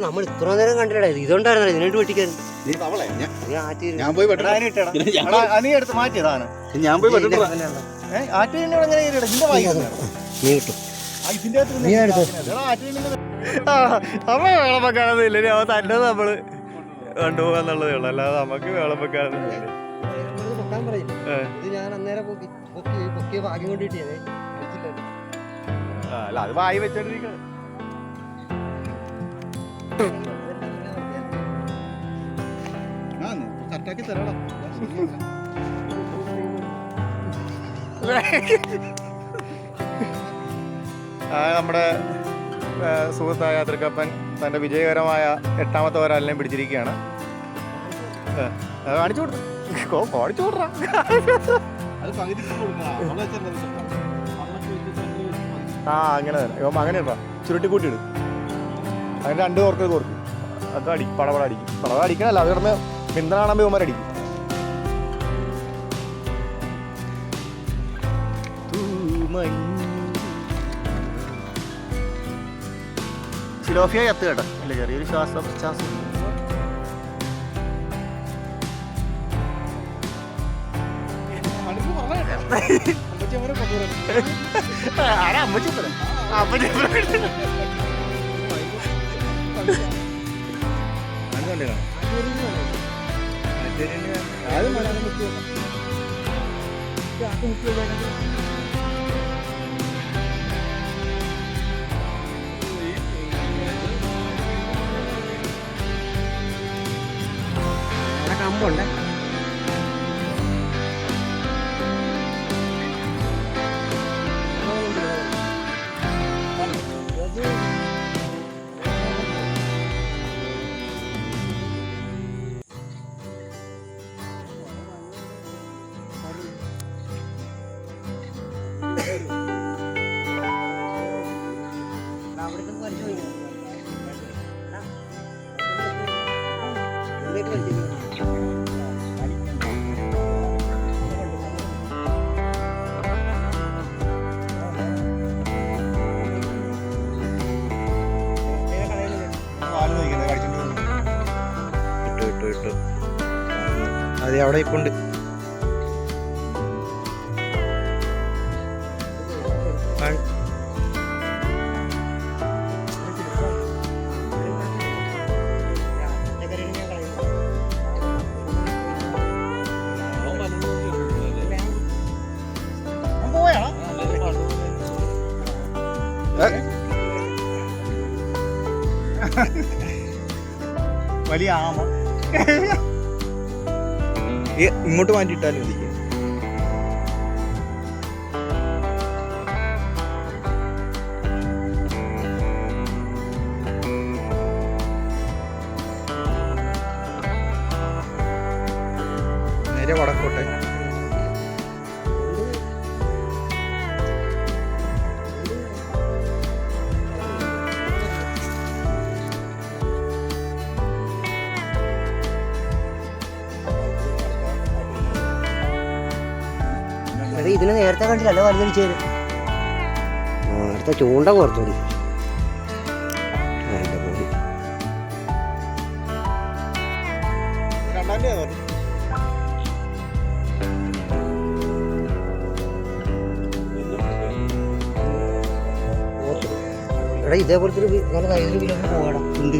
നമ്മൾ ഇത്ര നേരം ഇതിനായിട്ട് ഞാൻ പോയി ഞാൻ എടാ, ആ, നീ എടുത്ത് മാറ്റിയതാണ് ഞാൻ പോയി നീ കിട്ടും ആ, ഇതിന്റെ അകത്ത് നീ എടാ, ആറ്റുകഴിഞ്ഞ ആ, അവൻ വേളം വെക്കാനൊന്നും ഇനി അവൻ തന്നെ നമ്മൾ കണ്ടുപോകാന്നുള്ളതേ ഉള്ളു. അല്ലാതെ നമുക്ക് വേളം വെക്കാനൊന്നും ഇല്ല പൊക്കാൻ ഇത് ഞാൻ അന്നേരം പൊക്കി പൊക്കി പൊക്കിയ ഭാഗ്യം കൊണ്ട് കിട്ടിയതേ അല്ല അത് വായി വെച്ചോണ്ടിരിക്കുക കറക്റ്റാക്കി തരാടാ. നമ്മുടെ സുഹൃത്തായ തൃക്കപ്പൻ തന്റെ വിജയകരമായ എട്ടാമത്തെ ഒരാളിനെ പിടിച്ചിരിക്കുകയാണ്. കാണിച്ചു കൊടുത്തു. കാണിച്ചു കൊടുറാ ആ അങ്ങനെ തന്നെ. ഇപ്പം അങ്ങനെ ഇട്ടാ ചുരുട്ടി കൂട്ടിയിടും അതിന് രണ്ട് കോർക്ക് കോർക്ക് അതൊക്കെ അടി പടപട അടിക്കും. പടപട അടിക്കണല്ല. അത് കിടന്ന് പിന്തുണാണുമ്പോൾ ഇവന്മാർ അടിക്കും. സിലോഫിയ ചത്ത് കേട്ടോ ഇല്ല ചെറിയൊരു ശ്വാസം ശ്വാസം. ആരാ അമ്മച്ചി പറ അമ്മച്ചി ആദ്യം മലയാളം മുക്കി വെക്കണം. അവിടെ കമ്പുണ്ട് അതെ അവിടെ ഇപ്പുണ്ട്. വലിയ ആമ. ഇങ്ങോട്ട് മാറ്റിയിട്ടാലും മതി. നേരെ വടക്കോട്ടെ. എടാ ഇതിനെ നേരത്തെ കണ്ടില്ലല്ലോ വലുതടിച്ചു നേരത്തെ ചൂണ്ട പോയി എടാ ഇതേപോലത്തെ ഒരു നല്ല കയ്യിൽ പോകണം ഉണ്ട്